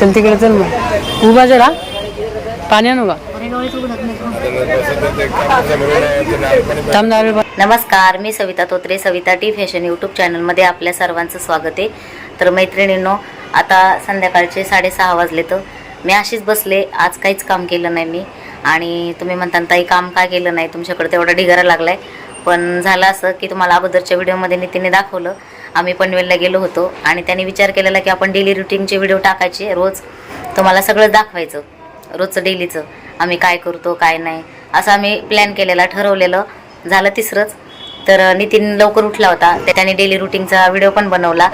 चल तिकडे चल मग. उभा जरा. पाणी उभा नमस्कार मी Savita Totre Savita T fashion YouTube चॅनलमध्ये आपल्या सर्वांचं स्वागत आहे. तर मैत्रिणींनो आता संध्याकाळचे साडेसहा वाजले तर मी अशीच बसले आज काहीच काम केलं नाही मी. आणि तुम्ही म्हणता ताई काम का केलं नाही? तुमच्याकडे तेवढा ढिगारा लागलाय. पण झालं असं की तुम्हाला अगोदरच्या व्हिडिओमध्ये नितीने दाखवलं. आम्ही पनवेलला गेलो होतो आणि त्याने विचार केलेला की आपण डेली रुटीनचे व्हिडिओ टाकायचे रोज. तुम्हाला सगळं दाखवायचं रोजचं डेलीचं आम्ही काय करतो काय नाही. असं आम्ही प्लॅन केलेला ठरवलेलं. झालं तिसरंच. तर नितीन लवकर उठला होता. त्याने डेली रुटीनचा व्हिडिओ पण बनवला.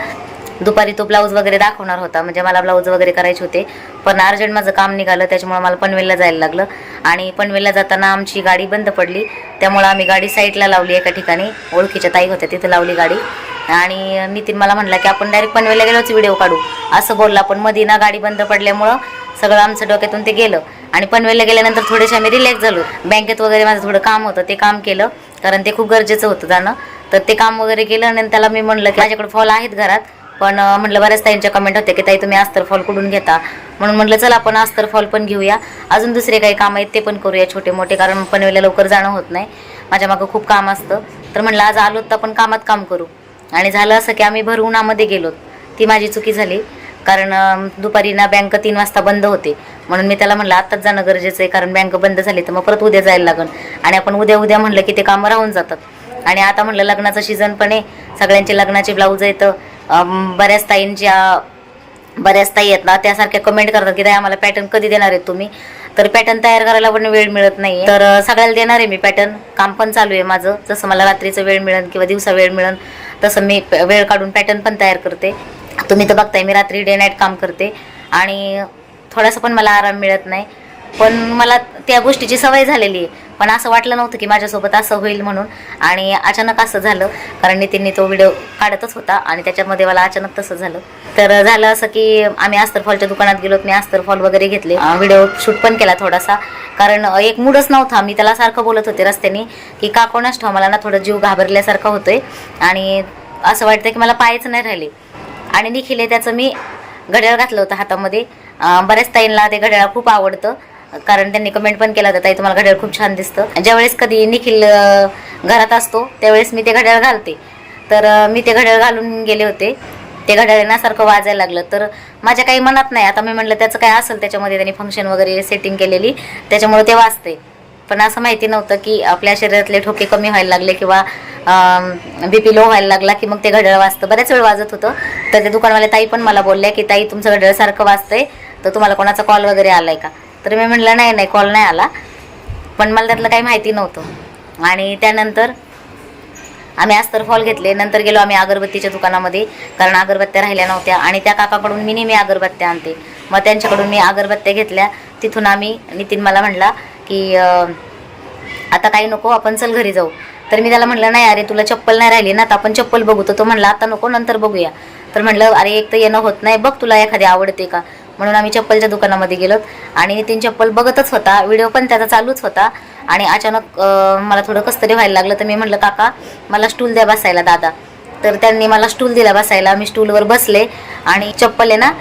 दुपारी तो ब्लाऊज वगैरे दाखवणार होता. म्हणजे मला ब्लाऊज वगैरे करायचे होते. पण अर्जंट माझं काम निघालं त्याच्यामुळे मला पनवेलला जायला लागलं. आणि पनवेलला जाताना आमची गाडी बंद पडली. त्यामुळं आम्ही गाडी साईडला लावली एका ठिकाणी. ओळखीच्या ताई होत्या तिथं लावली गाडी. आणि नितीन मला म्हणला की आपण डायरेक्ट पनवेलला गेलोच व्हिडिओ काढू. असं बोलला. पण मधी ना गाडी बंद पडल्यामुळं सगळं आमचं डोक्यातून ते गेलं. आणि पनवेलला गेल्यानंतर थोडेसे आम्ही रिलॅक्स झालो. बँकेत वगैरे माझं थोडं काम होतं ते काम केलं. कारण ते खूप गरजेचं होतं जाणं. तर ते काम वगैरे केलं आणि त्याला मी म्हणलं की माझ्याकडे फॉल आहेत घरात. पण म्हटलं बऱ्याच ताईंच्या कमेंट होत्या की ताई तुम्ही अस्तर फॉल कुठून घेता? म्हणून म्हटलं चला आपण अस्तर फॉल पण घेऊया. अजून दुसरे काही काम आहेत ते पण करूया छोटे मोठे कारण पनवेलला लवकर जाणं होत नाही. माझ्या मागं खूप काम असतं. तर म्हणलं आज आलो तर आपण कामात काम करू. आणि झालं असं की आम्ही भर उन्हामध्ये गेलो. ती माझी चुकी झाली. कारण दुपारी ना बँक तीन वाजता बंद होते. म्हणून मी त्याला म्हणलं आत्ताच जाणं गरजेचं आहे कारण बँक बंद झाली तर मग परत उद्या जायला लागन आणि आपण उद्या उद्या म्हणलं की ते कामं राहून जातात. आणि आता म्हणलं लग्नाचं सीझन पण आहे. सगळ्यांचे लग्नाचे ब्लाऊज आहेत. बऱ्याच ताईंच्या बऱ्याच ताई आहेत ना त्यासारख्या कमेंट करतात की ताई आम्हाला पॅटर्न कधी देणार आहेत तुम्ही? तर पॅटर्न तयार करायला पण वेळ मिळत नाही तर सगळ्याला देणार आहे मी पॅटर्न काम पण चालू आहे माझं. जसं मला रात्रीचं वेळ मिळेल किंवा दिवसा वेळ मिळेल तसं मी प- वेळ काढून पॅटर्न पण तयार करते. तुम्ही तर बघताय मी रात्री डे नाईट काम करते. आणि थोडासा पण मला आराम मिळत नाही. पण मला त्या गोष्टीची सवय झालेली आहे. पण असं वाटलं नव्हतं की माझ्यासोबत असं होईल म्हणून. आणि अचानक असं झालं कारण नितीनने तो व्हिडिओ काढतच होता आणि त्याच्यामध्ये मला अचानक तसं झालं. तर झालं असं की आम्ही अस्तरफॉलच्या दुकानात गेलो मी अस्तरफॉल वगैरे घेतले. व्हिडिओ शूट पण केला थोडासा. कारण एक मूडच नव्हता. मी त्याला सारखं बोलत होते रस्त्याने की का कोणाच ठाव मला ना थोडं जीव घाबरल्यासारखं होतोय. आणि असं वाटतं की मला पायच नाही राहिले. आणि निखिल त्याचं मी घड्याळ घातलं होतं हातामध्ये. बऱ्याच ताईंना ते घड्याळ खूप आवडतं. कारण त्यांनी कमेंट पण केला होता ताई तुम्हाला घड्याळ खूप छान दिसतं. ज्यावेळेस कधी निखिल घरात असतो त्यावेळेस मी ते घड्याळ घालते. तर मी ते घड्याळ घालून गेले होते. ते घड्याळासारखं वाजायला लागलं. तर माझ्या काही मनात नाही. आता मी म्हटलं त्याचं काय असेल त्याच्यामध्ये? त्यांनी फंक्शन वगैरे सेटिंग केलेली. त्याच्यामुळे ते वाजते पण असं माहिती नव्हतं की आपल्या शरीरातले ठोके कमी व्हायला लागले किंवा बी पी लो व्हायला लागला की मग ते घड्याळ वाजतं बऱ्याच वेळ वाजत होतं. तर ते दुकानवाले ताई पण मला बोलल्या की ताई तुमचं घड्याळ सारखं वाजतंय तर तुम्हाला कोणाचा कॉल वगैरे आलाय का? तर मी म्हटलं नाही नाही कॉल नाही आला. पण मला त्यातलं काही माहिती नव्हतं. आणि त्यानंतर आम्ही अस्तर फॉल घेतले. नंतर गेलो आम्ही अगरबत्तीच्या दुकानामध्ये कारण अगरबत्त्या राहिल्या नव्हत्या. आणि त्या काकाकडून मी नेहमी अगरबत्त्या आणते. मग त्यांच्याकडून मी अगरबत्त्या घेतल्या. तिथून आम्ही नितीन मला म्हणला की आता काही नको आपण चल घरी जाऊ. तर मी त्याला म्हणलं नाही अरे तुला चप्पल नाही राहिली ना तर आपण चप्पल बघू. तर तो म्हणला आता नको नंतर बघूया. तर म्हणलं अरे एक तर येणं होत नाही. बघ तुला एखादी आवडते का? म्हणून आम्ही चप्पलच्या दुकानामध्ये गेलो आणि नितीन चप्पल बघतच होता. व्हिडिओ पण त्याचा चालूच होता. आणि अचानक मला थोडं कसं तरी व्हायला लागलं. तर मी म्हणलं काका मला स्टूल द्या बसायला दादा. तर त्यांनी मला स्टूल दिला बसायला. मी स्टूलवर बसले आणि चप्पल आहे ना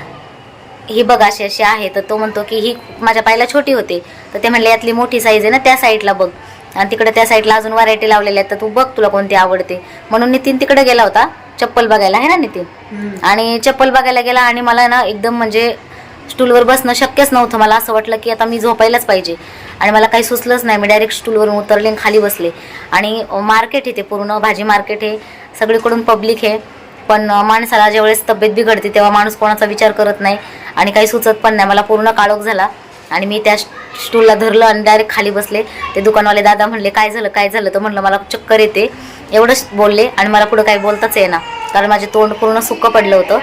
ही बघ अशी अशी आहे. तर तो म्हणतो की ही माझ्या पायाला छोटी होते. तर ते म्हणले यातली मोठी साईज आहे ना त्या साईडला बघ. आणि तिकडे त्या साईडला अजून व्हरायटी लावलेल्या आहेत. तर तू बघ तुला कोणती आवडते. म्हणून नितीन तिकडे गेला होता. चप्पल बघायला. आहे ना नितीन? आणि चप्पल बघायला गेला आणि मला ना एकदम म्हणजे स्टूलवर बसणं शक्यच नव्हतं मला. असं वाटलं की आता मी झोपायलाच पाहिजे. आणि मला काही सुचलंच नाही. मी डायरेक्ट स्टूलवरून उतरले खाली बसले. आणि मार्केट आहे ते पूर्ण भाजी मार्केट आहे सगळीकडून पब्लिक आहे पण माणसाला ज्यावेळेस तब्येत बिघडते तेव्हा माणूस कोणाचा विचार करत नाही. आणि काही सुचत पण नाही. मला पूर्ण काळोख झाला. आणि मी त्या स्टूलला धरलं आणि डायरेक्ट खाली बसले. ते दुकानवाले दादा म्हणले काय झालं काय झालं? तर म्हणलं मला चक्कर येते. एवढंच बोलले आणि मला पुढं काही बोलताच येईना. कारण माझे तोंड पूर्ण सुकं पडलं होतं.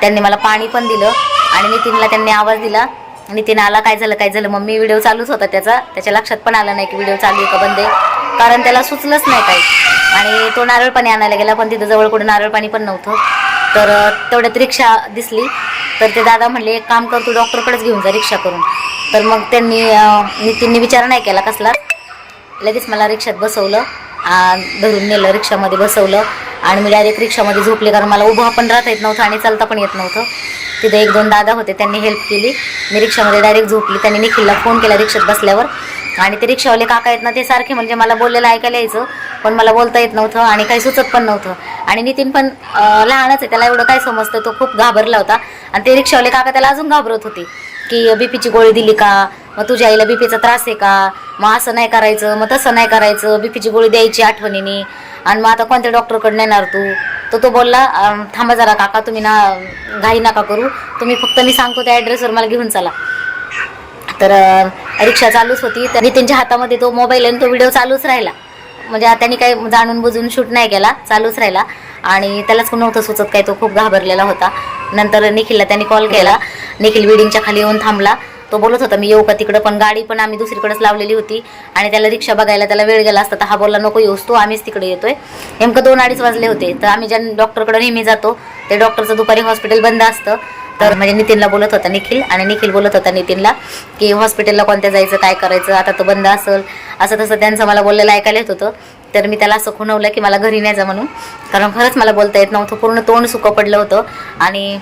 त्यांनी मला पाणी पण दिलं आणि नितीनला त्यांनी आवाज दिला. नितीन आला काय झालं काय झालं? मम्मी व्हिडिओ चालूच होता त्याचा. त्याच्या लक्षात पण आलं नाही की व्हिडिओ चालू आहे का बंद आहे. कारण त्याला सुचलंच नाही काही. आणि तो नारळ पाणी आणायला गेला पण तिथं जवळ कुठं नारळ पाणी पण नव्हतं. तर तेवढ्यात रिक्षा दिसली. तर ते दादा म्हणले एक काम कर तू डॉक्टरकडेच घेऊन जा रिक्षा करून. तर मग त्यांनी नितीननी नितीनने विचार नाही केला कसला. लगेच मला रिक्षात बसवलं धरून नेलं रिक्षामध्ये बसवलं. आणि मी डायरेक्ट रिक्षामध्ये झोपले कारण मला उभं पण राहता येत नव्हतं आणि चालता पण येत नव्हतं. तिथे एक दोन दादा होते त्यांनी हेल्प केली. मी रिक्षामध्ये डायरेक्ट झोपली त्यांनी निखिलला फोन केला रिक्षात बसल्यावर. आणि ते रिक्षावाले काका आहेत ना ते सारखे म्हणजे मला बोललेलं ऐकायला यायचं. पण मला बोलता येत नव्हतं आणि काही सुचत पण नव्हतं. आणि नितीन पण लहानच आहे त्याला एवढं काय समजतं तो खूप घाबरला होता. आणि ते रिक्षावाले काका त्याला अजून घाबरत होते. की बीपीची गोळी दिली का? मग तुझ्या आईला बीपीचा त्रास आहे का? मग असं नाही करायचं मग तसं नाही करायचं. बीपीची गोळी द्यायची आठवणीने. आणि मग आता कोणत्या डॉक्टरकडे नेणार तू? तर तो बोलला थांबा जरा काका तुम्ही ना घाई नका करू. तुम्ही फक्त मी सांगतो त्या ॲड्रेसवर मला घेऊन चला. तर रिक्षा चालूच होती. तर नितीनच्या हातामध्ये तो मोबाईल आणि तो व्हिडिओ चालूच राहिला. म्हणजे त्यांनी काही जाणून बुजून शूट नाही केला चालूच राहिला. आणि त्यालाच नव्हतं सुचत काय तो खूप घाबरलेला होता. नंतर निखिलला त्यांनी कॉल. केला निखिल बिल्डिंगच्या खाली येऊन थांबला. तो बोलत होता मी येऊ का तिकडं? पण गाडी पण आम्ही दुसरीकडेच लावलेली होती आणि त्याला रिक्षा बघायला त्याला वेळ गेला असता. तर हा बोलला नको येऊस तू आम्हीच तिकडे येतोय. नेमकं दोन अडीच वाजले होते. तर आम्ही ज्या डॉक्टरकडे नेहमी जातो ते डॉक्टरचं दुपारी हॉस्पिटल बंद असतं. तर म्हणजे नितीनला बोलत होता निखिल आणि निखिल बोलत होता नितीनला की हॉस्पिटलला कोणत्या जायचं काय करायचं आता तो बंद असेल. असं तसं त्यांचं मला बोललेलं ऐकायला येत होतं. तर मी त्याला असं खुणवलं की मला घरी नाही जा म्हणून. कारण खरंच मला बोलता येत नव्हतं. पूर्ण तोंड सुकं पडलं होतं. आणि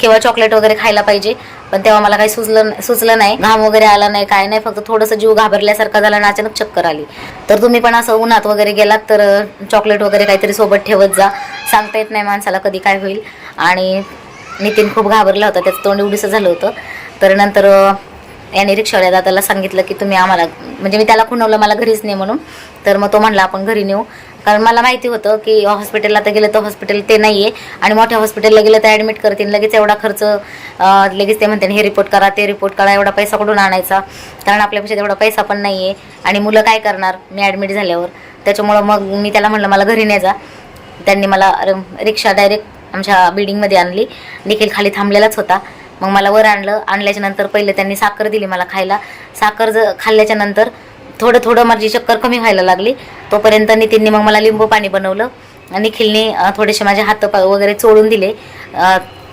किंवा चॉकलेट वगैरे खायला पाहिजे. पण तेव्हा मला काही सुचलं सुचलं नाही. घाम वगैरे आला नाही काय नाही. फक्त थोडंसं जीव घाबरल्यासारखा झाला आणि अचानक चक्कर आली. तर तुम्ही पण असं उन्हात वगैरे गेलात तर चॉकलेट वगैरे काहीतरी सोबत ठेवत जा. सांगता येत नाही माणसाला कधी काय होईल. आणि नितीन खूप घाबरला होता. त्याचं तोंड उडीसं झालं होतं. तर नंतर याने रिक्षावाल्या दादाला सांगितलं की तुम्ही आम्हाला म्हणजे मी त्याला खुणवलं मला घरीच नाही म्हणून. तर मग तो म्हणला आपण घरी नेऊ. कारण मला माहिती होतं की हॉस्पिटलला तर गेलं तर हॉस्पिटल ते नाही आहे आणि मोठ्या हॉस्पिटलला गेलं तर ॲडमिट करतील लगेच एवढा खर्च लगेच ते म्हणते हे रिपोर्ट करा ते रिपोर्ट करा एवढा पैसा कुठून आणायचा? कारण आपल्यापेक्षा तेवढा पैसा पण नाही आहे आणि मुलं काय करणार? मी ॲडमिट झाल्यावर. त्याच्यामुळं मग मी त्याला म्हणलं मला घरी नाही जा त्यांनी मला रिक्षा डायरेक्ट आमच्या बिल्डिंगमध्ये आणली. निखिल खाली थांबलेलाच होता. मग मला वर आणलं आणल्याच्या नंतर पहिले त्यांनी साखर दिली मला खायला. साखर ज खाल्ल्याच्या नंतर थोडं थोडं माझी चक्कर कमी व्हायला लागली. तोपर्यंत नितीनने मग मला लिंबू पाणी बनवलं आणि निखिलने थोडेसे माझे हात वगैरे चोळून दिले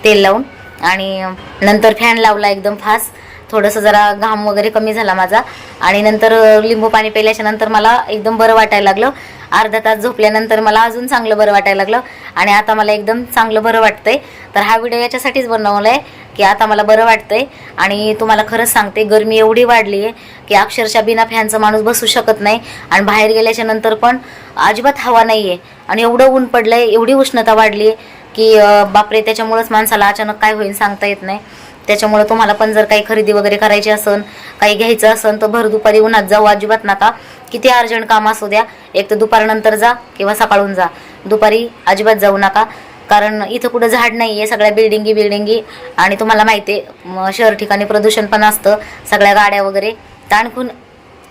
तेल लावून. आणि नंतर फॅन लावला एकदम फास्ट. थोडंसं जरा घाम वगैरे कमी झाला माझा. आणि नंतर लिंबू पाणी प्यायल्याच्या नंतर मला एकदम बरं वाटायला लागलं. अर्धा तास झोपल्यानंतर मला अजून चांगलं बरं वाटायला लागलं. आणि आता मला एकदम चांगलं बरं वाटतंय. तर हा व्हिडिओ याच्यासाठीच बनवला आहे की आता मला बरं वाटतंय. आणि तुम्हाला खरंच सांगते गरमी एवढी वाढली आहे की अक्षरशः बिना फॅनचा माणूस बसू शकत नाही. आणि बाहेर गेल्याच्यानंतर पण अजिबात हवा नाही आहे आणि एवढं ऊन पडलं आहे एवढी उष्णता वाढली आहे की बापरे त्याच्यामुळंच माणसाला अचानक काय होईल सांगता येत नाही. त्याच्यामुळं तुम्हाला पण जर काही खरेदी वगैरे करायची असन काही घ्यायचं असन तर भर दुपारी उन्हात जाऊ अजिबात नका. किती अर्जंट काम असू द्या. एक तर दुपारनंतर जा किंवा सकाळून जा. दुपारी अजिबात जाऊ नका. कारण इथं कुठं झाड नाही आहे सगळ्या बिल्डिंगी बिल्डिंगी आणि तुम्हाला माहिती आहे शहर ठिकाणी प्रदूषण पण असतं सगळ्या गाड्या वगैरे. तर आणखून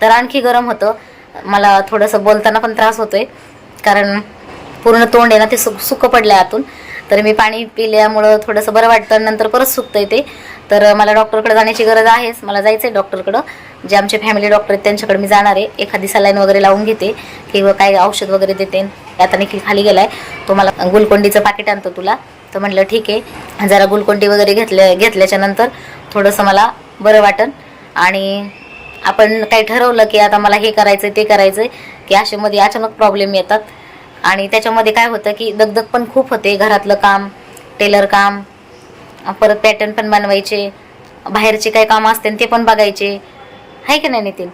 तर आणखी गरम होतं. मला थोडंसं बोलताना पण त्रास होतोय. कारण पूर्ण तोंड आहे ना ते सुक सुकं पडलं आतून. तर मी पाणी पिल्यामुळं थोडंसं बरं वाटतं नंतर परत सुकतं ते. तर मला डॉक्टरकडे जाण्याची गरज आहेच मला जायचं आहे डॉक्टरकडं. जे आमचे फॅमिली डॉक्टर आहेत त्यांच्याकडे मी जाणार आहे. एखादी सलाईन वगैरे लावून घेते किंवा काही औषध वगैरे देते. आता निखिल खाली गेलाय तो मला गुलकोंडीचं पाकिट आणतो तुला. तर म्हटलं ठीक आहे. जरा गुलकोंडी वगैरे घेतल्या घेतल्याच्या नंतर थोडंसं मला बरं वाटन. आणि आपण काही ठरवलं की आता मला हे करायचं ते करायचं की असे मध्ये अचानक प्रॉब्लेम येतात. आणि त्याच्यामध्ये काय होतं की दगदग पण खूप होते घरातलं काम टेलर काम परत पॅटर्न पण बनवायचे बाहेरचे काही कामं असतील ते पण बघायचे. आहे की नाही नितीन?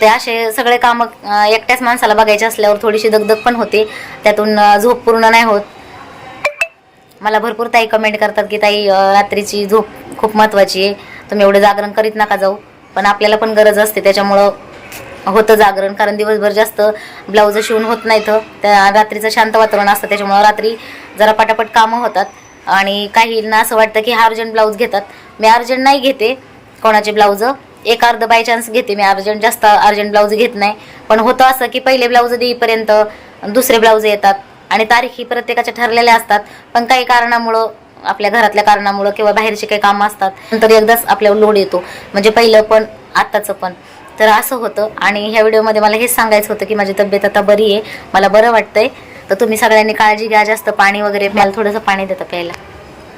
ते असे सगळे कामं एकट्याच माणसाला बघायचे असल्यावर थोडीशी दगदग पण होते. त्यातून झोप पूर्ण नाही होत. मला भरपूर ताई कमेंट करतात की ताई रात्रीची झोप खूप महत्त्वाची आहे. तुम्ही एवढं जागरण करीत नका जाऊ. पण आपल्याला पण गरज असते. त्याच्यामुळं होतं जागरण कारण दिवसभर जास्त ब्लाऊज शिवून होत नाहीत. त्या रात्रीचं शांत वातावरण असतं त्याच्यामुळं रात्री जरा पटापट कामं होतात. आणि काहींना असं वाटतं की हा अर्जंट ब्लाऊज घेतात. मी अर्जंट नाही घेते कोणाचे ब्लाऊज एक अर्ध बाय चान्स घेते मी अर्जंट जास्त अर्जंट ब्लाऊज घेत नाही. पण होतं असं की पहिले ब्लाऊज देईपर्यंत दुसरे ब्लाऊज येतात. आणि तारीखी प्रत्येकाच्या ठरलेल्या असतात. पण काही कारणामुळं आपल्या घरातल्या कारणामुळं किंवा बाहेरचे काही कामं असतात नंतर एकदाच आपल्यावर लोड येतो. म्हणजे पहिलं पण आत्ताचं पण. तर असं होतं. आणि ह्या व्हिडिओमध्ये मला हेच सांगायचं होतं की माझी तब्येत आता बरी आहे. मला बरं वाटतंय. तर तुम्ही सगळ्यांनी काळजी घ्या. जास्त पाणी वगैरे मला थोडंसं पाणी देतं प्यायला.